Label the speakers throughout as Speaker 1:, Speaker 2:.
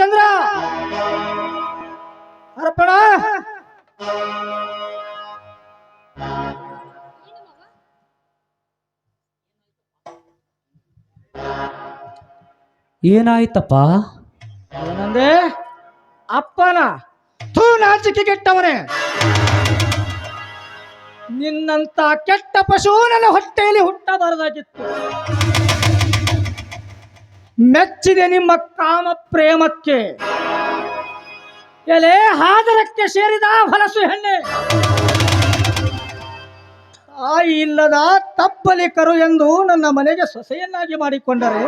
Speaker 1: ಚಂದ್ರ. ಅರ್ಪಣ.
Speaker 2: ಏನಾಯ್ತಪ್ಪ?
Speaker 1: ಏನಂದೆ? ಅಪ್ಪನ ತೂ ನಾಚಿಕೆ ಕೆಟ್ಟವನೇ. ನಿನ್ನಂತ ಕೆಟ್ಟ ಪಶು ನನ್ನ ಹೊಟ್ಟೆಯಲ್ಲಿ ಹುಟ್ಟಬಾರದಾಗಿತ್ತು. ಮೆಚ್ಚಿದೆ ನಿಮ್ಮ ಕಾಮ ಪ್ರೇಮಕ್ಕೆ. ಎಲೆ ಹಾದರಕ್ಕೆ ಸೇರಿದ ಹೊಲಸು ಹೆಣ್ಣೆ ತಾಯಿ ಇಲ್ಲದ ತಪ್ಪಲಿಕರು ಎಂದು ನನ್ನ ಮನೆಗೆ ಸೊಸೆಯನ್ನಾಗಿ ಮಾಡಿಕೊಂಡರೆ.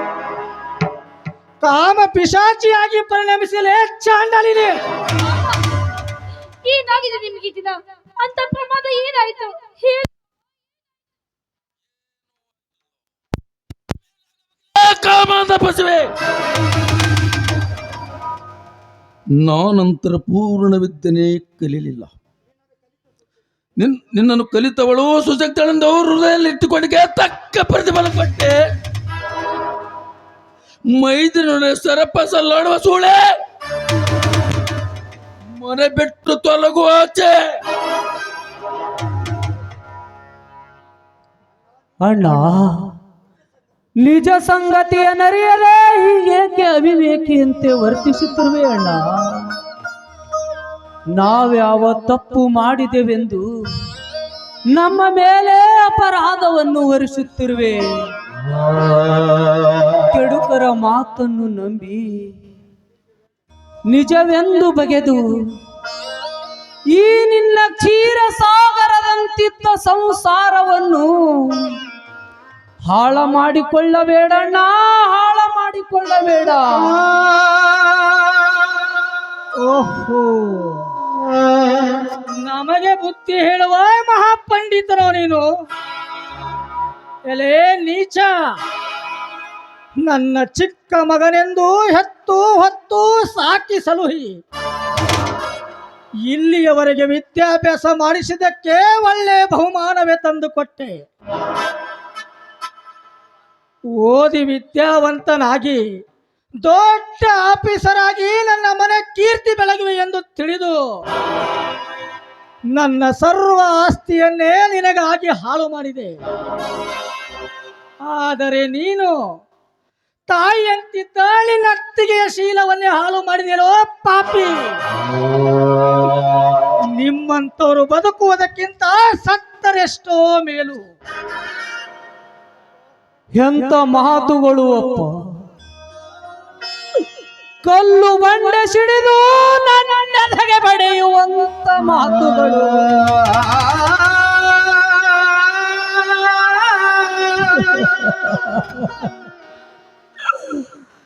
Speaker 1: ಕಾಮ ಪಿಶಾಚಿಯಾಗಿ ಪರಿಣಮಿಸಲೇ ಚಾಂಡಲಿದೆ
Speaker 3: ಏನಾಗಿದೆ ನಿಮಗೆ ಅಂತ ಪ್ರಮಾದ ಏನಾಯ್ತು?
Speaker 4: ಕಾಮಾಂಧ ಪಶುವೆ ನಾನಂತರ ಪೂರ್ಣ ವಿದ್ಯನೆ ಕಲೀಲಿಲ್ಲ. ನಿನ್ ನಿನ್ನನ್ನು ಕಲಿತವಳು ಸುಶಕ್ತಳೆಂದು ಹೃದಯದಲ್ಲಿ ಇಟ್ಟುಕೊಂಡಿಗೆ ತಕ್ಕ ಪ್ರತಿಫಲ ಕೊಟ್ಟೆ. ಮೈದಿನ ಸರಪ ಸಲ್ಲಾಡುವ ಸೂಳೆ. ಮನೆ ಬಿಟ್ಟು ತೊಲಗುವ ಆಚೆ.
Speaker 2: ಅಣ್ಣ ನಿಜ ಸಂಗತಿಯನ್ನರಿಯಲೇ ಹೀಗೇಕೆ ಅವಿವೇಕಿಯಂತೆ ವರ್ತಿಸುತ್ತಿರುವೆ ಅಣ್ಣ? ನಾವ್ಯಾವ ತಪ್ಪು ಮಾಡಿದೆವೆಂದು ನಮ್ಮ ಮೇಲೆ ಅಪರಾಧವನ್ನು ಹೊರಿಸುತ್ತಿರುವೆ. ಕೆಡುಕರ ಮಾತನ್ನು ನಂಬಿ ನಿಜವೆಂದು ಬಗೆದು ಈ ನಿನ್ನ ಕ್ಷೀರ ಸಾಗರದಂತಿದ್ದ ಸಂಸಾರವನ್ನು ಹಾಳ ಮಾಡಿಕೊಳ್ಳಬೇಡಣ್ಣ ಹಾಳ ಮಾಡಿಕೊಳ್ಳಬೇಡ
Speaker 1: ಓಹೋ. ನಮಗೆ ಬುದ್ಧಿ ಹೇಳುವ ಮಹಾಪಂಡಿತರು ನೀನು. ಎಲೆ ನೀಚ. ನನ್ನ ಚಿಕ್ಕ ಮಗನೆಂದು ಹೆತ್ತು ಹೊತ್ತು ಸಾಕಿ ಸಲುಹಿ ಇಲ್ಲಿಯವರೆಗೆ ವಿದ್ಯಾಭ್ಯಾಸ ಮಾಡಿಸಿದ್ದಕ್ಕೆ ಒಳ್ಳೆ ಬಹುಮಾನವೇ ತಂದುಕೊಟ್ಟೆ. ಓದಿ ವಿದ್ಯಾವಂತನಾಗಿ, ದೊಡ್ಡ ಆಫೀಸರ್ ಆಗಿ ನನ್ನ ಮನೆ ಕೀರ್ತಿ ಬೆಳಗುವೆ ಎಂದು ತಿಳಿದು, ನನ್ನ ಸರ್ವ ಆಸ್ತಿಯನ್ನೇ ನಿನಗಾಗಿ ಹಾಳು ಮಾಡಿದೆ. ಆದರೆ ನೀನು ತಾಯಿಯಂತಿದ್ದ ನಿನ್ನ ಅತ್ತಿಗೆಯ ಶೀಲವನ್ನೇ ಹಾಳು ಮಾಡಿದೆಯೋ ಪಾಪಿ. ನಿಮ್ಮಂತವರು ಬದುಕುವುದಕ್ಕಿಂತ ಸತ್ತರೆಷ್ಟೋ ಮೇಲು.
Speaker 2: ಎಂತ ಮಾತುಗಳು ಅಪ್ಪ? ಕಲ್ಲು ಬಂಡೆ ಸಿಡಿದು ನನ್ನೆದೆಗೆ ಪಡೆಯುವಂತ ಮಾತುಗಳು.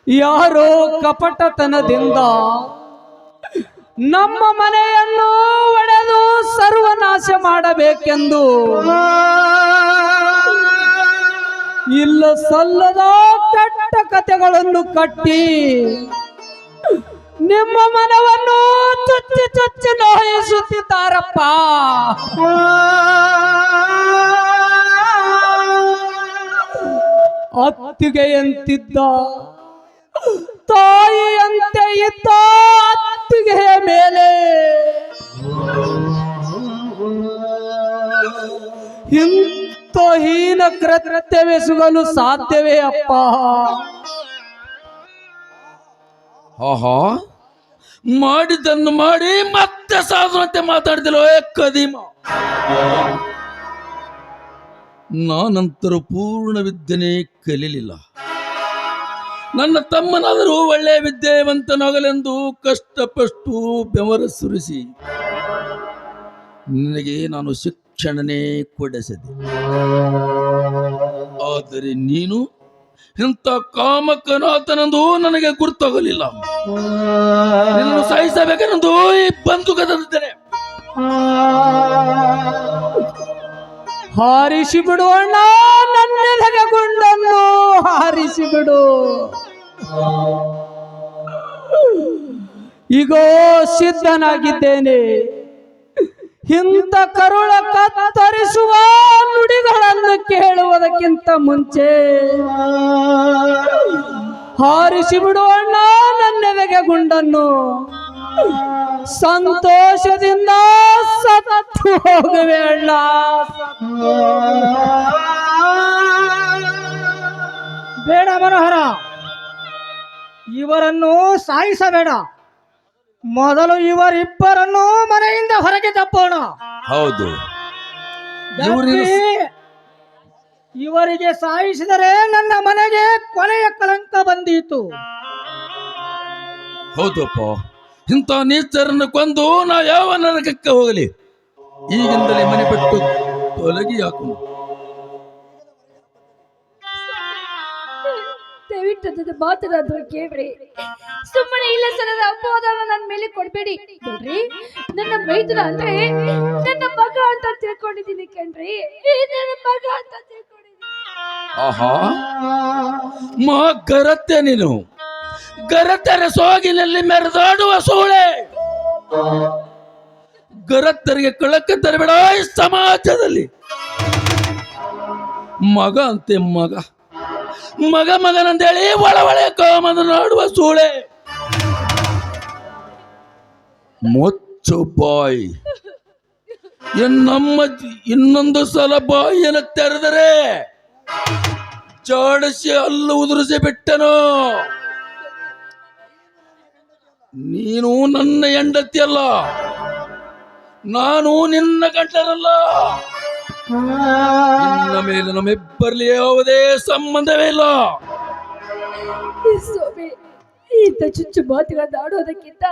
Speaker 2: ಯಾರೋ ಕಪಟತನದಿಂದ ನಮ್ಮ ಮನೆಯನ್ನು ಒಡೆದು ಸರ್ವನಾಶ ಮಾಡಬೇಕೆಂದು ಇಲ್ಲ ಸಲ್ಲದ ಕೆಟ್ಟ ಕಥೆಗಳನ್ನು ಕಟ್ಟಿ ನಿಮ್ಮ ಮನವನ್ನು ಚುಚ್ಚಿ ಚುಚ್ಚಿ ನೋಯಿಸುತ್ತಿದ್ದಾರಪ್ಪ. ಅತ್ತಿಗೆಯಂತಿದ್ದ ತಾಯಿಯಂತೆ ಇದ್ದ ಅತ್ತಿಗೆಯ ಮೇಲೆ ಇಂಥ ಹೀನ ಕೃತ್ಯವೆಸಗಲು ಸಾಧ್ಯವೇ ಅಪ್ಪ.
Speaker 4: ಆಹಾ. ಮಾಡಿದ್ದನ್ನು ಮಾಡಿ ಮತ್ತೆ ಸಾಧನತೆ ಮಾತಾಡ್ತಿಲ್ಲ ಕದೀಮ. ನಾನಂತರ ಪೂರ್ಣ ವಿದ್ಯೆನೇ ಕಲೀಲಿಲ್ಲ. ನನ್ನ ತಮ್ಮನಾದರೂ ಒಳ್ಳೆ ವಿದ್ಯಾವಂತನಾಗಲೆಂದು ಕಷ್ಟಪಷ್ಟು ಬೆವರ ಸುರಿಸಿ, ನಿನಗೆ ನಾನು ಶಿಕ್ಷಣನೇ ಕೊಡಿಸಿದೆ. ಆದರೆ ನೀನು ಇಂಥ ಕಾಮಕನಾತನಂದು ನನಗೆ ಗುರುತಾಗಲಿಲ್ಲ. ನಿನ್ನನ್ನು ಸಾಯಿಸಬೇಕೆಂದು ಈ ಬಂದುಕದಿದ್ದೇನೆ
Speaker 2: ಹಾರಿಸಿ ಬಿಡು ಅಣ್ಣ, ನನ್ನ ಗುಂಡನ್ನು ಹಾರಿಸಿ ಬಿಡು ಈಗೋ ಸಿದ್ಧನಾಗಿದ್ದೇನೆ. ಇಂಥ ಕರುಳ ಕತ್ತರಿಸುವ ನುಡಿಗಳನ್ನು ಕೇಳುವುದಕ್ಕಿಂತ ಮುಂಚೆ ಹಾರಿಸಿ ಬಿಡು ಅಣ್ಣ ನನ್ನೆದೆಗೆ ಗುಂಡನ್ನು. ಸಂತೋಷದಿಂದ ಸತ್ತು ಹೋಗುವೆ ಅಣ್ಣ.
Speaker 1: ಬೇಡ ಮನೋಹರ, ಇವರನ್ನು ಸಾಯಿಸಬೇಡ. ಮೊದಲು ಇವರಿಬ್ಬರನ್ನು ಮನೆಯಿಂದ ಹೊರಗೆ ತಪ್ಪೋಣ.
Speaker 4: ಹೌದು.
Speaker 1: ಇವರಿಗೆ ಸಾಯಿಸಿದರೆ ನನ್ನ ಮನೆಗೆ ಕೊನೆಯ ಕಳಂಕ ಬಂದೀತು.
Speaker 4: ಹೌದಪ್ಪ. ಇಂಥ ನೀಚರನ್ನು ಕೊಂದು ನಾ ಯಾವ ನರಕಕ್ಕೆ ಹೋಗಲಿ? ಈಗಿಂದಲೇ ಮನೆ ಬಿಟ್ಟು ತೊಲಗಿ ಹಾಕು
Speaker 3: ನನ್ನ ಮಾತನಾದ್ರು ಕೇಳ್ರಿ. ಸುಮ್ಮನೆ ಇಲ್ಲ ಸರ್ ಅಪವಾದನ ನನ್ನ ಮೇಲೆ ಕೊಡ್ಬೇಡಿ. ನೋಡ್ರಿ, ನನ್ನ ಮೈದುನ ಅಂದ್ರೆ ನನ್ನ ಮಗ ಅಂತ ತಿಳ್ಕೊಂಡಿದ್ದೀನಿ ಕಣ್ರಿ. ನನ್ನ ಮಗ ಅಂತ
Speaker 4: ಆಹಾ ಗರತ್ತೆ ನೀನು. ಗರತ್ತರ ಸೋಗಿನಲ್ಲಿ ಮೆರೆದಾಡುವ ಸೋಳೆ. ಗರತ್ತರಿಗೆ ಕಳಕ ತರಬೇಡ ಸಮಾಜದಲ್ಲಿ. ಮಗ ಅಂತೆ ಮಗ. ಮಗ ಮಗನಂತೇಳಿ ಒಳ ಒಳೆ ಕಾಮದ ನಾಡುವ ಸೂಳೆ. ಮೊಚ್ಚು ಬಾಯ್. ನಮ್ಮ ಇನ್ನೊಂದು ಸಲ ಬಾಯಿಯನ್ನು ತೆರೆದರೆ ಜಾಡಿಸಿ ಅಲ್ಲು ಉದುರಿಸಿ ಬಿಟ್ಟನು? ನೀನು ನನ್ನ ಹೆಂಡತಿಯಲ್ಲ, ನಾನು ನಿನ್ನ ಗಂಟನಲ್ಲ ನಿನ್ನ ಮೇಲೆ ನಮ್ಮಿಬ್ಬರಲ್ಲಿ ಯಾವುದೇ ಸಂಬಂಧವೇ ಇಲ್ಲ
Speaker 3: ಸ್ವಾಮಿ, ಇಂಥ ಚುಚ್ಚು ಮಾತುಗಳನ್ನ ಆಡೋದಕ್ಕಿಂತ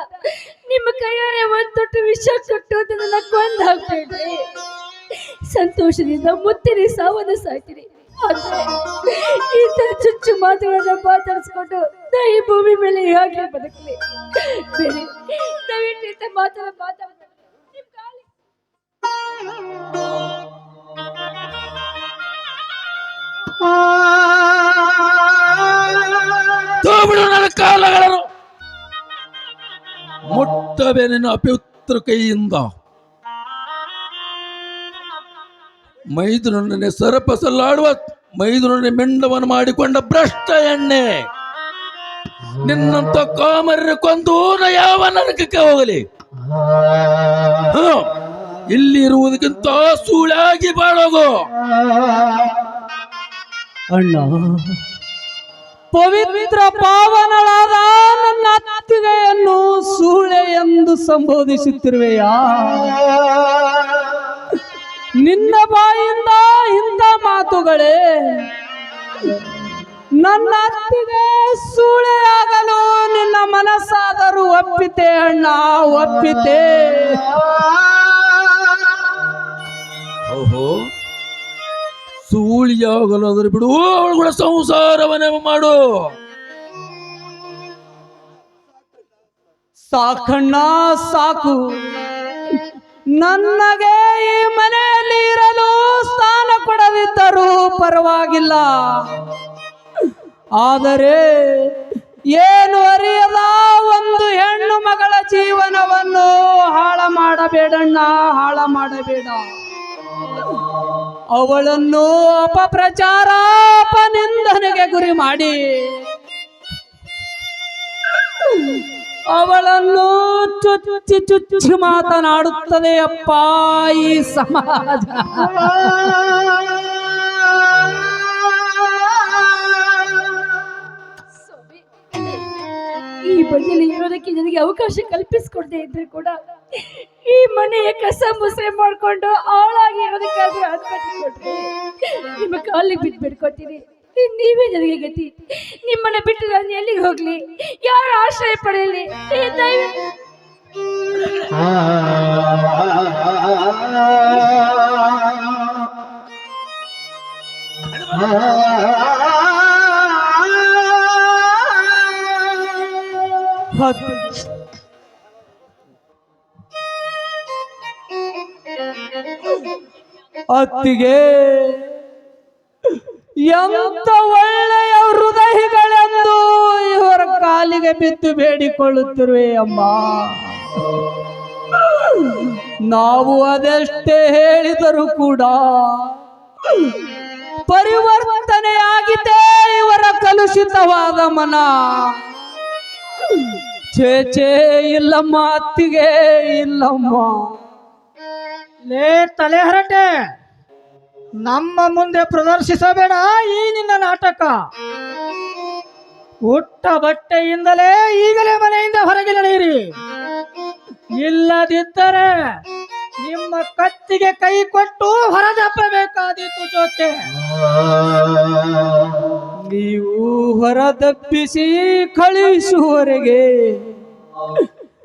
Speaker 3: ನಿಮ್ಮ ಕೈಯಾರೆ ಒಂದ್ ದೊಡ್ಡ ವಿಷ ಕಟ್ಟೋದನ್ನ ನನ್ನ ಕೊಂದ್ ಸಂತೋಷದಿಂದ ಮುತ್ತಿನ ಸಾವನ್ನು ಸಾಯ್ತೀರಿ. ಇಂಥ ಚುಚ್ಚು ಮಾತುಗಳನ್ನ ಮಾತಾಡಿಸ್ಕೊಂಡು ನಾ ಭೂಮಿ ಮೇಲೆ ಹೇಗೆ ಬದುಕಲಿ? ಬೇಡಿ ದಯವಿಟ್ಟು ನಿಮ್ಮ ಮಾತನ್ನ
Speaker 4: ತೋಬಿಡು ನನ್ನ ಕಾಲಗಳನ್ನು. ನಿನ್ನ ಕೈಯಿಂದ ಮೈದುನೊಡನೆ ಸರಪಸಲ್ಲಾಡುವ ಮೈದುನೊಡನೆ ಮೆಂಡವನ್ನು ಮಾಡಿಕೊಂಡ ಭ್ರಷ್ಟ ಎಣ್ಣೆ. ನಿನ್ನಂತ ಕಾಮರ್ಯ ಕೊಂದು ಯಾವ ನರಕಕ್ಕೆ ಹೋಗಲಿ. ಇಲ್ಲಿ ಇರುವುದಕ್ಕಿಂತ ಸೂಳಾಗಿ ಬಾಳೋಗು.
Speaker 2: ಅಣ್ಣ. ಪವಿತ್ರ ಪಾವನಳಾದ ನನ್ನ ಅತ್ತಿಗೆಯನ್ನು ಸೂಳೆ ಎಂದು ಸಂಬೋಧಿಸುತ್ತಿರುವೆಯಾ? ನಿನ್ನ ಬಾಯಿಂದ ಇಂಥ ಮಾತುಗಳೇ. ನನ್ನ ಅತ್ತಿಗೆ ಸೂಳೆಯಾಗಲು ನಿನ್ನ ಮನಸ್ಸಾದರೂ ಒಪ್ಪಿತೆ ಅಣ್ಣ, ಒಪ್ಪಿತೆ.
Speaker 4: ಓಹೋ ಸೂಳಿಯಾಗಲಾದರೂ ಬಿಡು. ಅವಳ ಸಂಸಾರವನ್ನೇ ಮಾಡು.
Speaker 2: ಸಾಕಣ್ಣ, ಸಾಕು. ನನಗೆ ಈ ಮನೆಯಲ್ಲಿ ಇರಲು ಸ್ಥಾನ ಕೊಡದಿದ್ದರೂ ಪರವಾಗಿಲ್ಲ. ಆದರೆ ಏನು ಅರಿಯದ ಒಂದು ಹೆಣ್ಣು ಮಗಳ ಜೀವನವನ್ನು ಹಾಳ ಮಾಡಬೇಡಣ್ಣ, ಹಾಳ ಮಾಡಬೇಡ. ಅವಳನ್ನು ಅಪಪ್ರಚಾರ ಅಪನಿಂದನೆಗೆ ಗುರಿ ಮಾಡಿ. ಅವಳನ್ನು ಚುಚ್ಚಿ ಚುಚ್ಚಿ ಮಾತನಾಡುತ್ತದೆ, ಅಪ್ಪ, ಈ ಸಮಾಜ.
Speaker 3: ಈ ಬಗ್ಗೆ ಇರೋದಕ್ಕೆ ನನಗೆ ಅವಕಾಶ ಕಲ್ಪಿಸ್ಕೊಡದೆ ಇದ್ರೆ ಕೂಡ ಈ ಮನೆಯ ಕಸ ಮುಸ್ರೆ ಮಾಡ್ಕೊಂಡು ಅವಳಾಗಿ ಕೊಟ್ರಿ ನಿಮ್ಮ ಕಾಲಿಗೆ ಬಿದ್ದು ಬಿಡ್ಕೊತೀನಿ ನೀವೇ ನನಗೆ ಗತಿ ನಿಮ್ಮನ್ನ ಬಿಟ್ಟು ನಾನು ಎಲ್ಲಿಗೆ ಹೋಗ್ಲಿ ಯಾರು ಆಶ್ರಯ ಪಡೆಯಲಿ
Speaker 2: ಆ ಅತ್ತಿಗೆ ಎಂತ ಒಳ್ಳೆಯ ಹೃದಯಗಳೆಂದು ಇವರ ಕಾಲಿಗೆ ಬಿದ್ದು ಬೇಡಿಕೊಳ್ಳುತ್ತಿರುವೆ ಅಮ್ಮ. ನಾವು ಅದೆಷ್ಟೇ ಹೇಳಿದರೂ ಕೂಡ ಪರಿವರ್ತನೆಯಾಗಿದೆ ಇವರ ಕಲುಷಿತವಾದ ಮನ. ಛೇ ಇಲ್ಲಮ್ಮ ಅತ್ತಿಗೆ ಇಲ್ಲಮ್ಮ.
Speaker 1: ಲೇ, ತಲೆ ಹರಟೆ. ನಮ್ಮ ಮುಂದೆ ಪ್ರದರ್ಶಿಸಬೇಡ ಈ ನಿನ್ನ ನಾಟಕ. ಹುಟ್ಟ ಬಟ್ಟೆಯಿಂದಲೇ ಈಗಲೇ ಮನೆಯಿಂದ ಹೊರಗೆ ನಡೆಯಿರಿ. ಇಲ್ಲದಿದ್ದರೆ ನಿಮ್ಮ ಕತ್ತಿಗೆ ಕೈ ಕೊಟ್ಟು ಹೊರದಪ್ಪಬೇಕಾದೀತು ಜೋಕೆ
Speaker 2: ನೀವು ಹೊರದಪ್ಪಿಸಿ ಕಳುಹಿಸುವವರೆಗೆ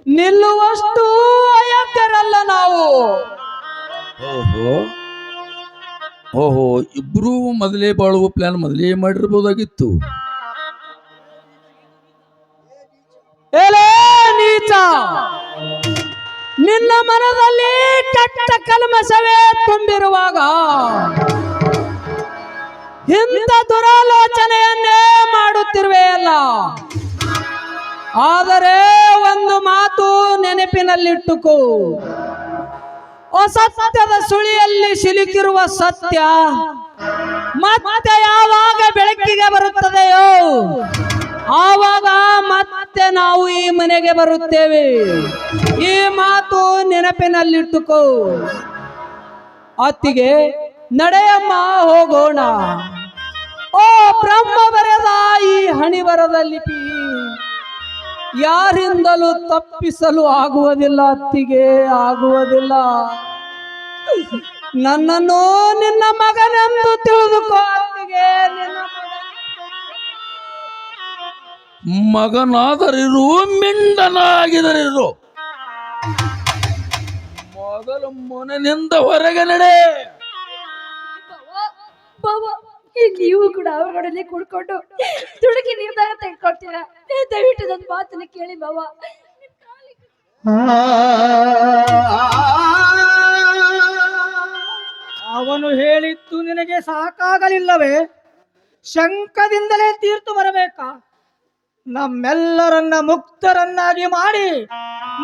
Speaker 2: ನಿಲ್ಲುವಷ್ಟು ಅಯೋಗ್ಯರಲ್ಲ ನಾವು.
Speaker 4: ಓಹೋ. ಓಹೋ, ಇಬ್ರು ಮೊದಲೇ ಬಾಳುವ ಪ್ಲಾನ್ ಮೊದಲೇ ಮಾಡಿರ್ಬೋದಾಗಿತ್ತು.
Speaker 2: ಎಲೇ ನಿನ್ನ ಮನದಲ್ಲಿ ಕೆಟ್ಟ ಕಲ್ಮಶವೇ ತುಂಬಿರುವಾಗ ಇಂಥ ದುರಾಲೋಚನೆಯನ್ನೇ ಮಾಡುತ್ತಿರುವೆಯಲ್ಲ ಆದರೆ ಒಂದು ಮಾತು ನೆನಪಿನಲ್ಲಿಟ್ಟುಕೋ. ಅಸತ್ಯದ ಸುಳಿಯಲ್ಲಿ ಸಿಲುಕಿರುವ ಸತ್ಯ ಮತ್ತೆ ಯಾವಾಗ ಬೆಳಕಿಗೆ ಬರುತ್ತದೆಯೋ ಆವಾಗ ಮತ್ತೆ ನಾವು ಈ ಮನೆಗೆ ಬರುತ್ತೇವೆ. ಈ ಮಾತು ನೆನಪಿನಲ್ಲಿಟ್ಟುಕೋ. ಅತ್ತಿಗೆ, ನಡೆಯಮ್ಮ, ಹೋಗೋಣ. ಓ ಬ್ರಹ್ಮ, ಬರೆದ ಈ ಹಣಿ ಬರದ ಲಿಪಿ ಯಾರಿಂದಲೂ ತಪ್ಪಿಸಲು ಆಗುವುದಿಲ್ಲ ಅತ್ತಿಗೆ ಆಗುವುದಿಲ್ಲ. ನನ್ನನ್ನು ನಿನ್ನ ಮಗನೆಂದು ತಿಳಿದುಕೋ ಅತ್ತಿಗೆ ನಿನ್ನ
Speaker 4: ಮಗನಾದರಿರು ಮಿಂಡನಾಗಿದರಿರು ಮೊದಲು ಮನೆಯಿಂದ ಹೊರಗೆ ನಡೆ.
Speaker 3: ನೀವು ಕೂಡ ಅವರೊಡನೆ ಕುಡ್ಕೊಂಡು ತುಡುಕಿ ನಿರ್ಧಾರ ತೆಗೆದುಕೊಳ್ತೀರಾ? ದಯವಿಟ್ಟು ನನ್ನ ಮಾತನ್ನ ಕೇಳಿ ಬಾವ
Speaker 1: ಅವನು ಹೇಳಿದ್ದು ನಿನಗೆ ಸಾಕಾಗಲಿಲ್ಲವೇ? ಶಂಕದಿಂದಲೇ ತೀರ್ತು ಬರಬೇಕಾ? ನಮ್ಮೆಲ್ಲರನ್ನ ಮುಕ್ತರನ್ನಾಗಿ ಮಾಡಿ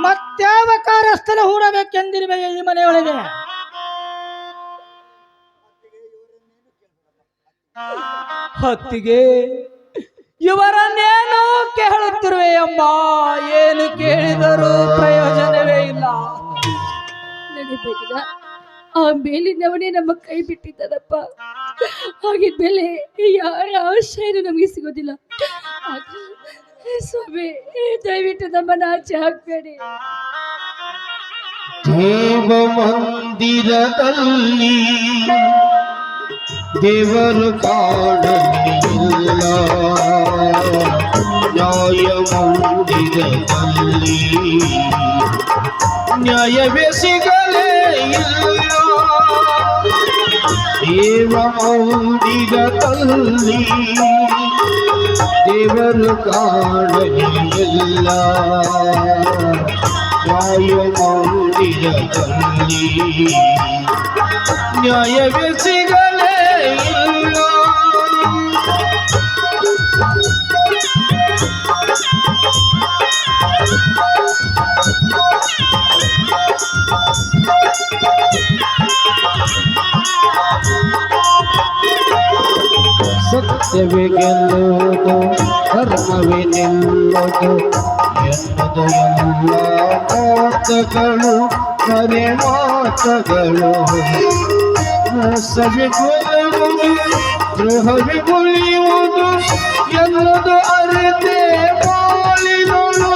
Speaker 1: ಮತ್ಯಾವ ಕಾರ್ಯಸ್ಥಳ ಹೂಡಬೇಕೆಂದಿರುವೆ ಈ ಮನೆಯೊಳಗೆ?
Speaker 2: ಹೊತ್ತಿಗೆ ಇವರನ್ನೇನು ಕೇಳುತ್ತಿರುವೆ ಅಮ್ಮ ಏನು ಕೇಳಿದರೂ ಪ್ರಯೋಜನವೇ ಇಲ್ಲ.
Speaker 3: ನಡಿಬೇಕಿದ ಆ ಮೇಲಿನವನೇ ನಮ್ಮ ಕೈ ಬಿಟ್ಟಿದ್ದಾನಪ್ಪ. ಹಾಗಿದ್ಮೇಲೆ ಯಾರ ಆಶ್ರಯನೂ ನಮಗೆ ಸಿಗೋದಿಲ್ಲ. ಸ್ವಾಮಿ ದಯವಿಟ್ಟು ನಮ್ಮನ್ನ ಆಚೆ ಹಾಕ್ಬೇಡಿ.
Speaker 5: ದೇವ ಮಂದಿರದಲ್ಲಿ ದೇವರು ಕಾಣಲಿಲ್ಲ ನ್ಯಾಯ ಮಂದಿರದಲ್ಲಿ ನ್ಯಾಯವೇ ಸಿಗಲೇ ಇಲ್ಲ ದೇವ ಮಂದಿರದಲ್ಲಿ ದೇವರು ಕಾಣಲಿಲ್ಲ ನ್ಯಾಯ ಮಂದಿರದಲ್ಲಿ ನ್ಯಾಯವೇ ಸಿಗಲೇ ಸತ್ಯವೇ ಗೆಲ್ಲುವುದು ಧರ್ಮವೇ ನಿಲ್ಲುವುದು ಎನ್ನುವುದು ಎಲ್ಲ ಮಾತುಗಳು ಕರೆ ಮಾತುಗಳು. ಮೋಸವೇ ಕೊಲ್ಲುವುದು ದ್ರೋಹವೇ ಉಳಿಯುವುದು ಎನ್ನುವುದು ಅರಿತೆ ಬಾಳಿನೊಳು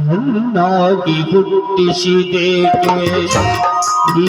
Speaker 5: ನನ್ನ ಹುಟ್ಟಿಸಿದೇಕೆ